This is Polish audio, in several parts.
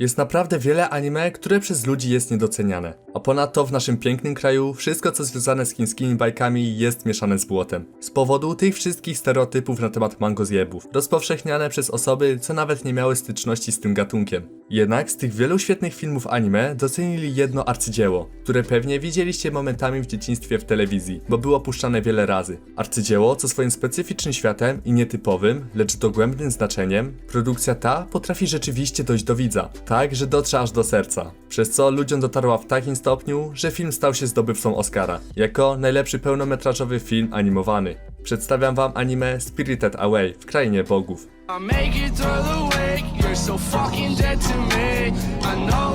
Jest naprawdę wiele anime, które przez ludzi jest niedoceniane. A ponadto w naszym pięknym kraju wszystko co związane z chińskimi bajkami jest mieszane z błotem. Z powodu tych wszystkich stereotypów na temat mangozjebów, rozpowszechniane przez osoby, co nawet nie miały styczności z tym gatunkiem. Jednak z tych wielu świetnych filmów anime docenili jedno arcydzieło, które pewnie widzieliście momentami w dzieciństwie w telewizji, bo było puszczane wiele razy. Arcydzieło, co swoim specyficznym światem i nietypowym, lecz dogłębnym znaczeniem, produkcja ta potrafi rzeczywiście dojść do widza, tak, że dotrze aż do serca. Przez co ludziom dotarła w takim stopniu, że film stał się zdobywcą Oscara, jako najlepszy pełnometrażowy film animowany. Przedstawiam wam anime Spirited Away w Krainie Bogów. I make it through the week. You're so fucking dead to me. I know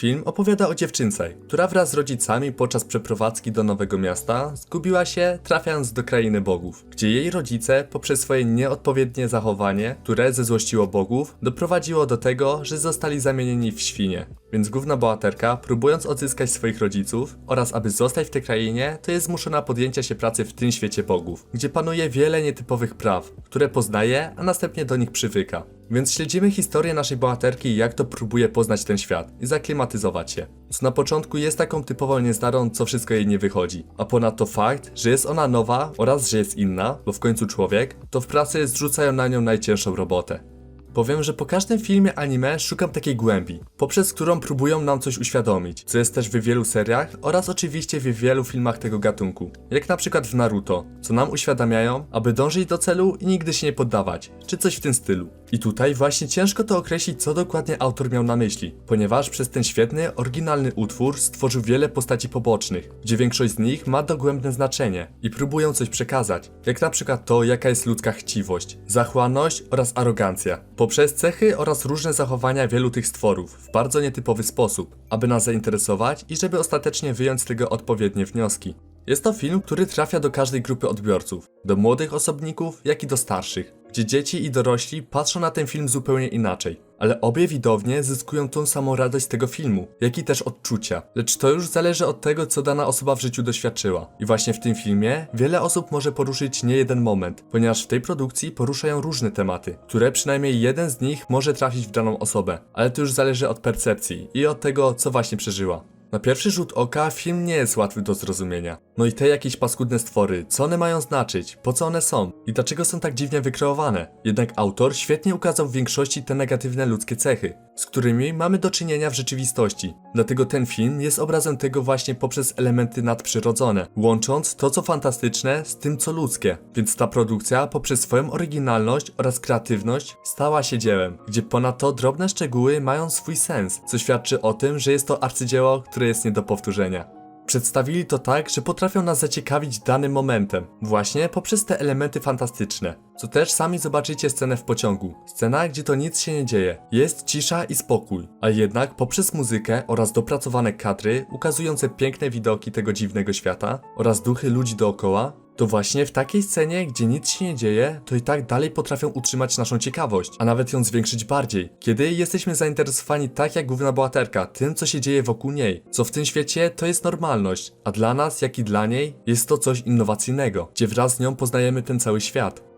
Film opowiada o dziewczynce, która wraz z rodzicami podczas przeprowadzki do nowego miasta zgubiła się, trafiając do krainy bogów, gdzie jej rodzice poprzez swoje nieodpowiednie zachowanie, które zezłościło bogów, doprowadziło do tego, że zostali zamienieni w świnie. Więc główna bohaterka, próbując odzyskać swoich rodziców oraz aby zostać w tej krainie, to jest zmuszona podjęcia się pracy w tym świecie bogów, gdzie panuje wiele nietypowych praw, które poznaje, a następnie do nich przywyka. Więc śledzimy historię naszej bohaterki, jak to próbuje poznać ten świat i zaklimatyzować się. Co na początku jest taką typową niezdarą, co wszystko jej nie wychodzi. A ponadto fakt, że jest ona nowa oraz że jest inna, bo w końcu człowiek, to w pracy zrzucają na nią najcięższą robotę. Powiem, że po każdym filmie anime szukam takiej głębi, poprzez którą próbują nam coś uświadomić, co jest też w wielu seriach oraz oczywiście w wielu filmach tego gatunku, jak na przykład w Naruto, co nam uświadamiają, aby dążyć do celu i nigdy się nie poddawać, czy coś w tym stylu. I tutaj właśnie ciężko to określić, co dokładnie autor miał na myśli, ponieważ przez ten świetny, oryginalny utwór stworzył wiele postaci pobocznych, gdzie większość z nich ma dogłębne znaczenie i próbują coś przekazać, jak na przykład to, jaka jest ludzka chciwość, zachłanność oraz arogancja, poprzez cechy oraz różne zachowania wielu tych stworów w bardzo nietypowy sposób, aby nas zainteresować i żeby ostatecznie wyjąć z tego odpowiednie wnioski. Jest to film, który trafia do każdej grupy odbiorców, do młodych osobników, jak i do starszych, gdzie dzieci i dorośli patrzą na ten film zupełnie inaczej. Ale obie widownie zyskują tą samą radość z tego filmu, jak i też odczucia. Lecz to już zależy od tego, co dana osoba w życiu doświadczyła. I właśnie w tym filmie wiele osób może poruszyć nie jeden moment, ponieważ w tej produkcji poruszają różne tematy, które przynajmniej jeden z nich może trafić w daną osobę. Ale to już zależy od percepcji i od tego, co właśnie przeżyła. Na pierwszy rzut oka film nie jest łatwy do zrozumienia. No i te jakieś paskudne stwory, co one mają znaczyć, po co one są i dlaczego są tak dziwnie wykreowane. Jednak autor świetnie ukazał w większości te negatywne ludzkie cechy, z którymi mamy do czynienia w rzeczywistości. Dlatego ten film jest obrazem tego właśnie poprzez elementy nadprzyrodzone, łącząc to co fantastyczne z tym co ludzkie. Więc ta produkcja poprzez swoją oryginalność oraz kreatywność stała się dziełem, gdzie ponadto drobne szczegóły mają swój sens, co świadczy o tym, że jest to arcydzieło, które jest nie do powtórzenia. Przedstawili to tak, że potrafią nas zaciekawić danym momentem, właśnie poprzez te elementy fantastyczne. Co też sami zobaczycie scenę w pociągu. Scena, gdzie to nic się nie dzieje. Jest cisza i spokój, a jednak poprzez muzykę oraz dopracowane kadry ukazujące piękne widoki tego dziwnego świata oraz duchy ludzi dookoła, to właśnie w takiej scenie, gdzie nic się nie dzieje, to i tak dalej potrafią utrzymać naszą ciekawość, a nawet ją zwiększyć bardziej. Kiedy jesteśmy zainteresowani tak jak główna bohaterka, tym co się dzieje wokół niej, co w tym świecie to jest normalność, a dla nas, jak i dla niej, jest to coś innowacyjnego, gdzie wraz z nią poznajemy ten cały świat.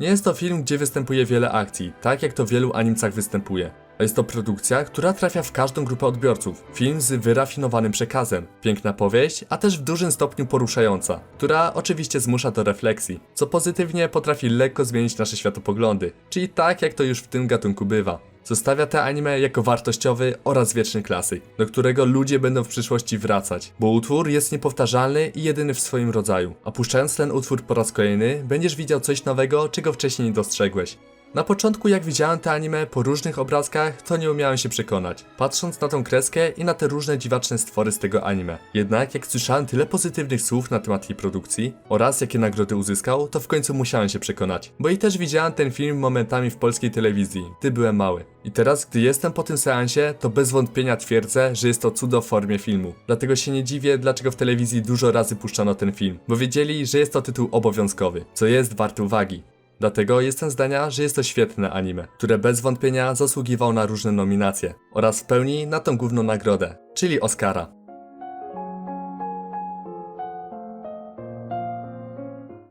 Nie jest to film, gdzie występuje wiele akcji, tak jak to w wielu animcach występuje. Jest to produkcja, która trafia w każdą grupę odbiorców. Film z wyrafinowanym przekazem. Piękna powieść, a też w dużym stopniu poruszająca, która oczywiście zmusza do refleksji, co pozytywnie potrafi lekko zmienić nasze światopoglądy, czyli tak jak to już w tym gatunku bywa. Zostawia te anime jako wartościowy oraz wieczny klasyk, do którego ludzie będą w przyszłości wracać, bo utwór jest niepowtarzalny i jedyny w swoim rodzaju. A puszczając ten utwór po raz kolejny, będziesz widział coś nowego, czego wcześniej nie dostrzegłeś. Na początku jak widziałem te anime po różnych obrazkach, to nie umiałem się przekonać, patrząc na tą kreskę i na te różne dziwaczne stwory z tego anime. Jednak jak słyszałem tyle pozytywnych słów na temat jej produkcji oraz jakie nagrody uzyskał, to w końcu musiałem się przekonać. Bo i też widziałem ten film momentami w polskiej telewizji, gdy byłem mały. I teraz, gdy jestem po tym seansie, to bez wątpienia twierdzę, że jest to cudo w formie filmu. Dlatego się nie dziwię, dlaczego w telewizji dużo razy puszczano ten film, bo wiedzieli, że jest to tytuł obowiązkowy, co jest warte uwagi. Dlatego jestem zdania, że jest to świetne anime, które bez wątpienia zasługiwał na różne nominacje oraz w pełni na tą główną nagrodę, czyli Oscara.